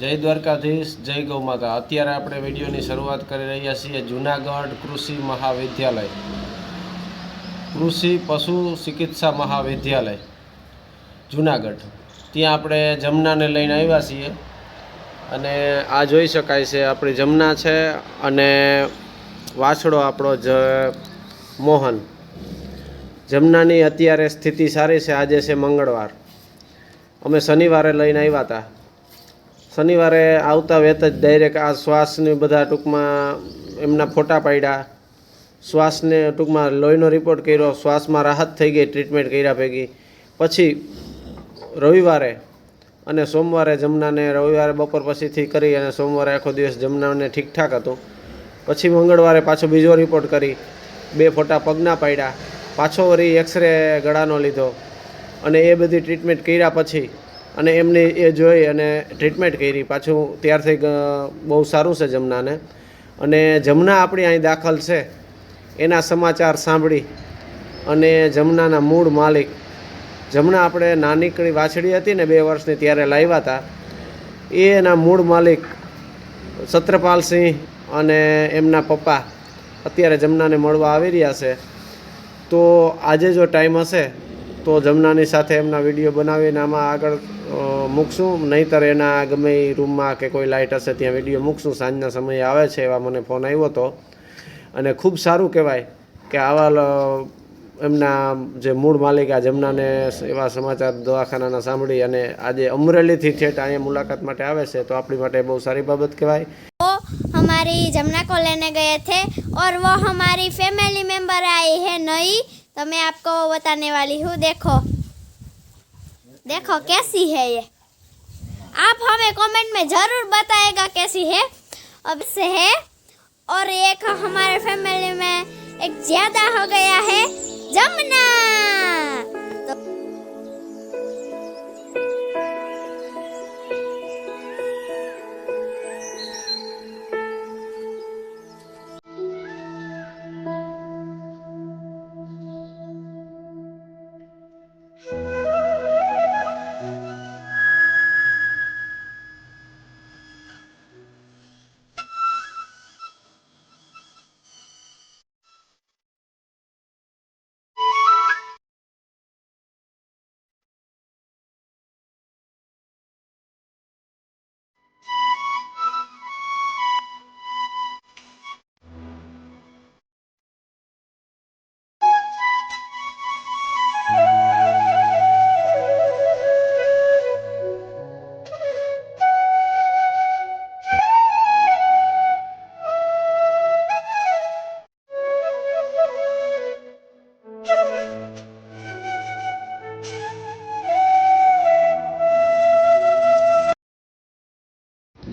જય દ્વારકાધીશ, જય ગૌ માતા. અત્યારે આપણે વિડીયોની શરૂઆત કરી રહ્યા છીએ જુનાગઢ કૃષિ મહાવિદ્યાલય. કૃષિ પશુ ચિકિત્સા મહાવિદ્યાલય, જુનાગઢ. ત્યાં આપણે જમનાને લઈને આવ્યા છીએ. અને આ જોઈ શકાય છે, આપણી જમના છે અને વાછડો આપણો જ, મોહન. જમનાની અત્યારે સ્થિતિ સારી છે, આજે છે મંગળવાર. અમે શનિવારે લઈને આવ્યા હતા. શનિવારે આવતા વેત જ ડાયરેક્ટ આ શ્વાસની બધા ટૂંકમાં એમના ફોટા પાડ્યા. શ્વાસને ટૂંકમાં લોહીનો રિપોર્ટ કર્યો, શ્વાસમાં રાહત થઈ ગઈ ટ્રીટમેન્ટ કર્યા ભેગી. પછી રવિવારે અને સોમવારે જમનાને રવિવારે બપોર પછીથી કરી અને સોમવારે આખો દિવસ જમનાને ઠીકઠાક હતું. પછી મંગળવારે પાછો બીજો રિપોર્ટ કરી. બે ફોટા પગના પાડ્યા. પાછો વળી એક્સરે ગળાનો લીધો. અને એ બધી ટ્રીટમેન્ટ કર્યા પછી અને એમની એ જોઈ અને ટ્રીટમેન્ટ કરી. પાછું ત્યારથી બહુ સારું છે જમનાને. અને જમના આપણી અહીં દાખલ છે. એના સમાચાર સાંભળી અને જમનાના મૂળ માલિક. જમના આપણે નાનીકડી વાછડી હતી ને બે વર્ષની ત્યારે લાવ્યા હતા. એ એના મૂળ માલિક સત્રપાલસિંહ અને એમના પપ્પા અત્યારે જમનાને મળવા આવી રહ્યા છે. તો આજે જો ટાઈમ હશે, તો જમનાની સાથે એમના વીડિયો બનાવીને આમાં આગળ મૂકશું નહીંતર એના ગમે એ રૂમમાં કે કોઈ લાઇટ હશે ત્યાં વિડીયો મૂકશું સાંજના સમયે આવે છે એવા મને ફોન આવ્યો હતો અને ખૂબ સારું કહેવાય કે આવા લ- એમના જે મૂળ માલિક આ જમનાને એવા સમાચાર દવાખાનાના સાંભળી અને આજે અમરેલીથી ઠેઠ અહીંયા મુલાકાત માટે આવે છે તો આપણી માટે બહુ સારી બાબત કહેવાય वो हमारी जमुना को लेने गए थे और वो हमारी फैमिली मेंबर आई है नई तो मैं आपको वो बताने वाली हूँ देखो देखो कैसी है ये। आप हमें कमेंट में ज़रूर बताएगा कैसी है। अब से है, और एक हमारे फैमिली में एक ज़्यादा हो गया है, जमुना।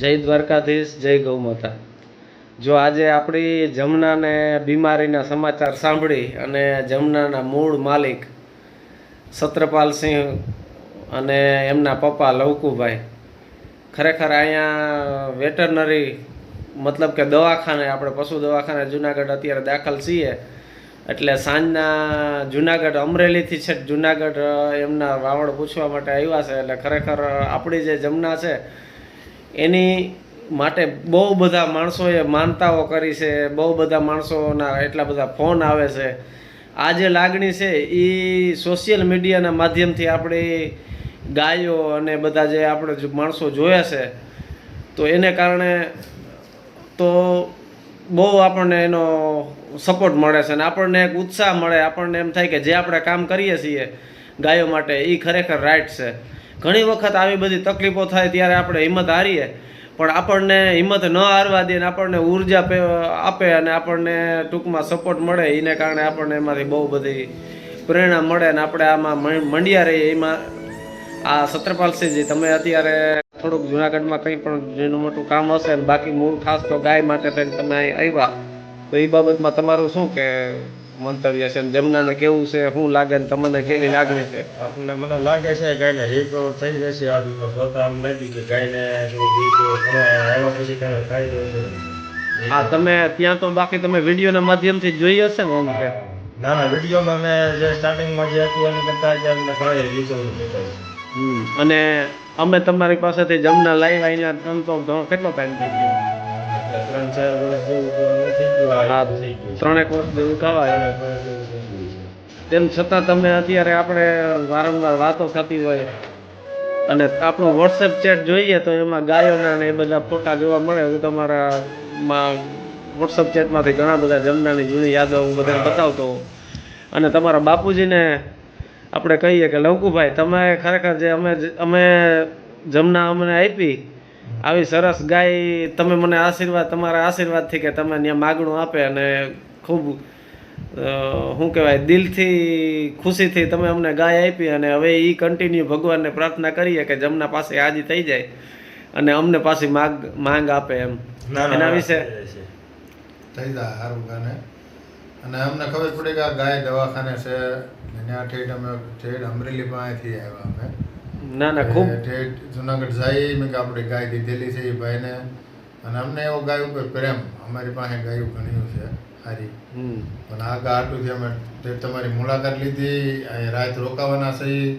જય દ્વારકાધીશ, જય ગૌ માતા. જો આજે આપણી જમનાને બીમારીના સમાચાર સાંભળી અને જમનાના મૂળ માલિક સત્રપાલસિંહ અને એમના પપ્પા લવકુભાઈ, ખરેખર અહીંયા વેટરનરી, મતલબ કે દવાખાને, આપણે પશુ દવાખાને જુનાગઢ અત્યારે દાખલ છીએ, એટલે સાંજના જુનાગઢ અમરેલીથી છે જુનાગઢ એમના વાવડ પૂછવા માટે આવ્યા છે, એટલે ખરેખર આપણી જે જમના છે એની માટે બહુ બધા માણસોએ માનતાઓ કરી છે, બહુ બધા માણસોના એટલા બધા ફોન આવે છે. આ જે લાગણી છે એ સોશિયલ મીડિયાના માધ્યમથી આપણી ગાયો અને બધા જે આપણે માણસો જોયા છે, તો એને કારણે તો બહુ આપણને એનો સપોર્ટ મળે છે અને આપણને એક ઉત્સાહ મળે. આપણને એમ થાય કે જે આપણે કામ કરીએ છીએ ગાયો માટે એ ખરેખર રાઈટ છે. ઘણી વખત આવી બધી તકલીફો થાય ત્યારે આપણે હિંમત હારીએ, પણ આપણને હિંમત ન હારવા દે અને આપણને ઊર્જા આપે અને આપણને ટૂંકમાં સપોર્ટ મળે એને કારણે આપણને એમાંથી બહુ બધી પ્રેરણા મળે અને આપણે આમાં મંડ્યા રહીએ. એમાં આ સત્રપાલસિંહજી તમે અત્યારે થોડુંક જુનાગઢમાં કંઈ પણ જેનું મોટું કામ હશે બાકી મૂળ ખાસ તો ગાય માટે થઈને તમે અહીં આવ્યા, તો એ બાબતમાં તમારું શું કે મંતવ્ય છે ને જમનાને કેવું છે શું લાગે ને તમને કેવી લાગણી છે? આપણને મને લાગે છે ગાયને હીકો થઈ જશે આ દિવસ જોતા આમ નથી કે ગાયને આવ્યા પછી કાંઈ ફાયદો છે. હા તમે ત્યાં તો બાકી તમે વિડીયોના માધ્યમથી જોઈ હશે ને આમ કે? ના ના વિડીયોમાં મેં જે સ્ટાર્ટિંગમાં જે હતું એને કરતાં અત્યારે અમને ઘણી હીકો અને અમે તમારી પાસેથી જમના લાવ્યા આવીને ત્રણ તો કેટલો ટાઈમ થઈ ગયો? ત્રણ ચાર વર્ષ જેવું હા ત્રણેક વર્ષ જેવું થવાય. તેમ છતાં તમે અત્યારે આપણે વારંવાર વાતો થતી હોય અને આપણું વોટ્સએપ ચેટ જોઈએ તો એમાં ગાયોના ને એ બધા ફોટા જોવા મળે. તો તમારા માં વોટ્સએપ ચેટમાંથી ઘણા બધા જમનાની જૂની યાદો હું બધાને બતાવતો હોઉં. અને તમારા બાપુજીને આપણે કહીએ કે લવકુભાઈ તમે ખરેખર જે અમે અમે જમના અમને આપી આવી સરસ ગાય તમે મને આશીર્વાદ તમારા આશીર્વાદથી કે તમે ત્યાં માગણું આપે અને ખૂબ શું કહેવાય દિલથી ખુશીથી તમે અમને ગાય આપી અને હવે એ કન્ટિન્યુ ભગવાનને પ્રાર્થના કરીએ કે જમના પાસે હાજી થઈ જાય અને અમને પાછી માગ માંગ આપે એમ. એના વિશે? થઈ જાય સારું ગાને. અને અમને ખબર પડી કે આ ગાય દવાખાને છે. અને ઠેઠ અમે ઠેઠ અમરેલી પાસેથી આવ્યા અમે. ના ના ખૂબ. જુનાગઢ જઈએ મેં કે આપણે ગાય દીધેલી છે એ ભાઈને. અને અમને એવો ગાય ઉપર પ્રેમ. અમારી પાસે ગાયું ઘણ્યું છે સારી હમ. પણ આ છે અમે તમારી મુલાકાત લીધી અહીં રાત રોકાવાના છે.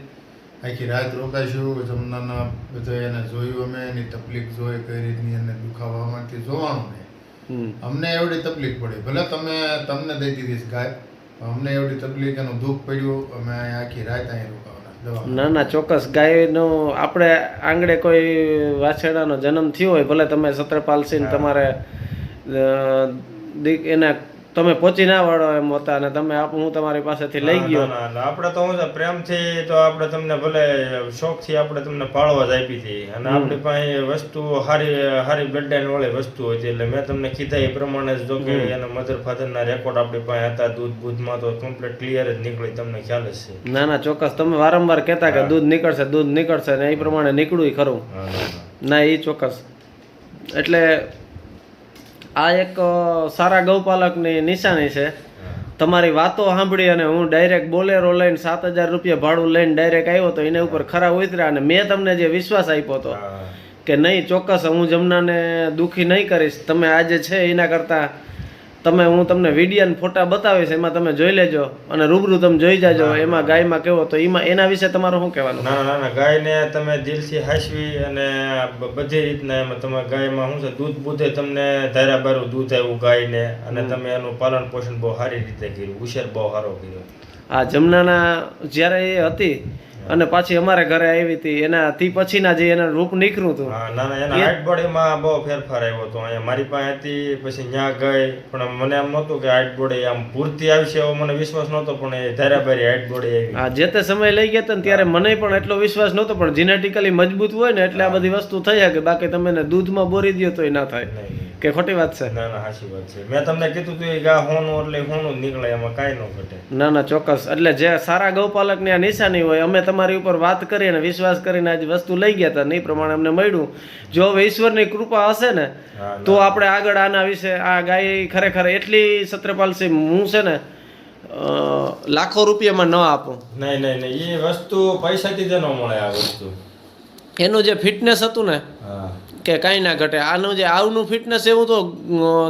આખી રાત રોકાઈશું જમનાના બધા એને જોયું અમે એની તકલીફ જોઈ કઈ રીતની એને દુખાવામાંથી જોવાનું નહીં. અમને એવડી તકલીફ પડી. ભલે તમે તમને દઈ દીધી ગાય અમને એવડી તકલીફ એનું દુઃખ પડ્યું. અમે આખી રાત અહીં ના ના ચોક્કસ ગાયનો આપણે આંગળે કોઈ વાછરડાનો જન્મ થયો હોય ભલે તમે સત્રપાલસિંહ તમારે એના એને તમે પહોંચી ના વળો એમ હતા અને તમે આપ હું તમારી પાસેથી લઈ ગયો. આપણે તો હું છે પ્રેમથી તો આપણે તમને ભલે શોખથી આપણે તમને પાળવા જ આપી હતી. અને આપણી પાસે વસ્તુ સારી સારી બ્લડ વાળી વસ્તુ હતી. એટલે મેં તમને કીધા એ પ્રમાણે જ જો કે એના મધર ફાધરના રેકોર્ડ આપણી પાસે હતા. દૂધ બૂધમાં તો કમ્પ્લીટ ક્લિયર જ નીકળી તમને ખ્યાલ જ છે ના ના ચોક્કસ. તમે વારંવાર કહેતા કે દૂધ નીકળશે દૂધ નીકળશે ને એ પ્રમાણે નીકળ્યું ખરું. ના એ ચોક્કસ. એટલે આ એક સારા ગૌપાલકની નિશાની છે. તમારી વાતો સાંભળી અને હું ડાયરેક્ટ બોલેરો લઈને સાત હજાર રૂપિયા ભાડું લઈને ડાયરેક્ટ આવ્યો તો એના ઉપર ખરા ઉતર્યા અને મેં તમને જે વિશ્વાસ આપ્યો હતો કે નહીં ચોક્કસ હું જમનાને દુઃખી નહીં કરીશ. તમે આજે છે એના કરતાં તમે હું તમને વીડિયો ફોટા બતાવીશ એમાં તમે જોઈ લેજો અને રૂબરૂ તમે જોઈ જાજો એમાં ગાયમાં કેવો તો એમાં એના વિશે તમારું શું કહેવાનું? ના ના ના ગાયને તમે દિલથી હાંસવી અને બધી રીતના એમાં તમે ગાયમાં શું છે દૂધ બૂધે તમને ધારા બારું દૂધ આવ્યું ગાયને અને તમે એનું પાલન પોષણ બહુ સારી રીતે કર્યું ઉછેર બહુ સારો કર્યો. આ જમનાના જ્યારે એ હતી અને પાછી અમારે ઘરે આવી હતી. એના તી પછીના જે એના રૂપ નીકળ્યું હતું. હા ના ના એના હાઈટ બોડીમાં બહુ ફેરફાર આવ્યો હતો. અહીંયા મારી પાસે હતી પછી ન્યા ગઈ. પણ મને એમ નહોતું કે હાઈટ બોડી આમ પૂરતી આવશે એવો મને વિશ્વાસ નહોતો પણ એ ધારા ભારી હાઈટ બોડી આવી. આ જે તે સમય લઈ ગયા હતા ત્યારે મને પણ એટલો વિશ્વાસ નહોતો પણ જીનેટિકલી મજબૂત હોય ને એટલે આ બધી વસ્તુ થઈ શકે. બાકી તમે દૂધમાં બોરી દો તો એ ના થાય. કે ખોટી વાત છે? ના ના સાચી વાત છે. મેં તમને કીધું તું એ ગા હોનું એટલે હોનું જ નીકળે એમાં કાંઈ ન ઘટે. ના ના ચોક્કસ. એટલે જે સારા ગૌપાલકની આ નિશાની હોય અમે તમારી ઉપર વાત કરી અને વિશ્વાસ કરીને આજે વસ્તુ લઈ ગયા હતા ને એ પ્રમાણે અમને મળ્યું. જો હવે ઈશ્વરની કૃપા હશે ને તો આપણે આગળ આના વિશે આ ગાય ખરેખર એટલી સત્રપાલસિંહ હું છે ને લાખો રૂપિયામાં ન આપું. નહીં નહીં નહીં. એ વસ્તુ પૈસાથી જ ન મળે આ વસ્તુ. એનું જે ફિટનેસ હતું ને હા. કે કાંઈ ના ઘટે. આનું જે આવનું ફિટનેસ એવું તો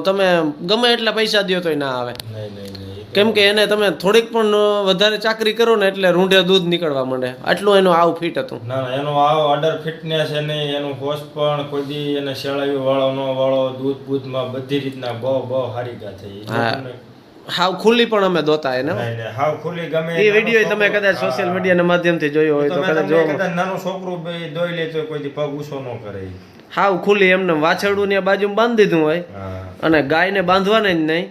તમે ગમે એટલા પૈસા દો તોય ના આવે. કેમ કે એને તમે થોડીક પણ વધારે ચાકરી કરો ને એટલે રૂંઢે દૂધ નીકળવા માંડે. આટલું એનું આવ ફિટ હતું. ના એનો આવો અડર ફિટનેસ એને એનું હોશ પણ કોઈ દી એને શેળાવી વાળો ન વાળો દૂધ બૂધમાં બધી રીતના બહુ બહુ સારી ગા થઈ હાવ ખુલ્લી પણ અમે દોતા એને હાવ ખુલ્લી ગમે એ વીડિયો તમે કદાચ સોશિયલ મીડિયાના માધ્યમથી જોયો હોય તો કદાચ જો નાનું છોકરું દોઈ લે તો કોઈ પગ ઊંચો ન કરે. હાવ ખુલ્લી એમને વાછરડું ને બાજુમાં બાંધી દીધું હોય. અને ગાયને બાંધવાને જ નહીં.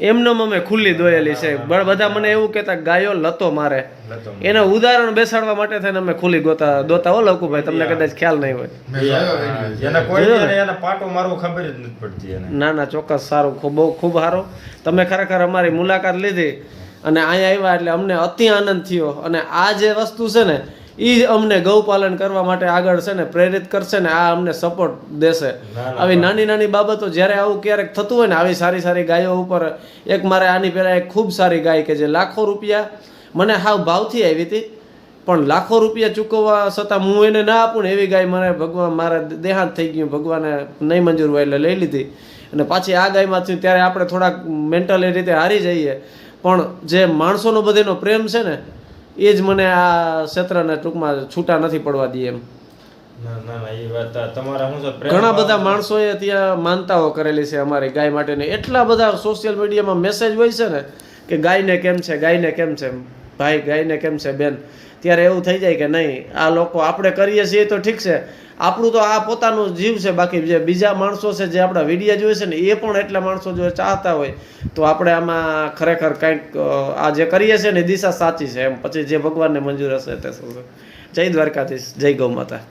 એમનેમ અમે ખુલ્લી દોયેલી છે. બધા મને એવું કહેતા ગાયો લતો મારે. એને ઉદાહરણ બેસાડવા માટે થઈને અમે ખુલ્લી ગોતા દોતા. હો લકુભાઈ તમને કદાચ ખ્યાલ નહીં હોય. મેં જોયો વીડિયો એને કોઈ દી એને- એને પાટો મારવું ખબર જ નથી પડતી એને. ના ના ચોક્કસ સારું. ખૂબ બહુ ખૂબ સારો. તમે ખરેખર અમારી મુલાકાત લીધી. અને અહીંયા આવ્યા એટલે અમને અતિ આનંદ થયો. અને આ જે વસ્તુ છે ને એ જ અમને ગૌપાલન કરવા માટે આગળ છે ને પ્રેરિત કરશે ને આ અમને સપોર્ટ દેશે. આવી નાની નાની બાબતો જ્યારે આવું ક્યારેક થતું હોય ને આવી સારી સારી ગાયો ઉપર એક મારે આની પહેલાં એક ખૂબ સારી ગાય કે જે લાખો રૂપિયા મને હાવ ભાવથી આવી હતી. પણ લાખો રૂપિયા ચૂકવવા છતાં હું એને ના આપું ને એવી ગાય મને ભગવાન મારા દેહાંત થઈ ગયું. ભગવાને નહીં મંજૂર હોય એટલે લઈ લીધી. અને પાછી આ ગાયમાં થયું ત્યારે આપણે થોડાક મેન્ટલી રીતે હારી જઈએ. પણ જે માણસોનો બધેનો પ્રેમ છે ને એ જ મને આ ક્ષેત્રને ટૂંકમાં છૂટા નથી પડવા દે એમ. ના ના ના એ વાત તમારા શું છે પ્રેમ ઘણા બધા માણસોએ ત્યાં માનતાઓ કરેલી છે અમારી ગાય માટેની. એટલા બધા સોશિયલ મીડિયામાં મેસેજ હોય છે ને કે ગાયને કેમ છે ગાયને કેમ છે ભાઈ ગાયને કેમ છે બેન? ત્યારે એવું થઈ જાય કે નહીં, આ લોકો આપણે કરીએ છીએ તો ઠીક છે. આપણું તો આ પોતાનું જીવ છે, બાકી જે બીજા માણસો છે, જે આપણા વિડીયા જોઈએ છે ને, એ પણ એટલા માણસો જો ચાહતા હોય. તો આપણે આમાં ખરેખર કંઈક આ જે કરીએ છીએ ને દિશા સાચી છે એમ. પછી જે ભગવાનને મંજૂર હશે તે જય દ્વારકાધીશ, જય ગૌ માતા.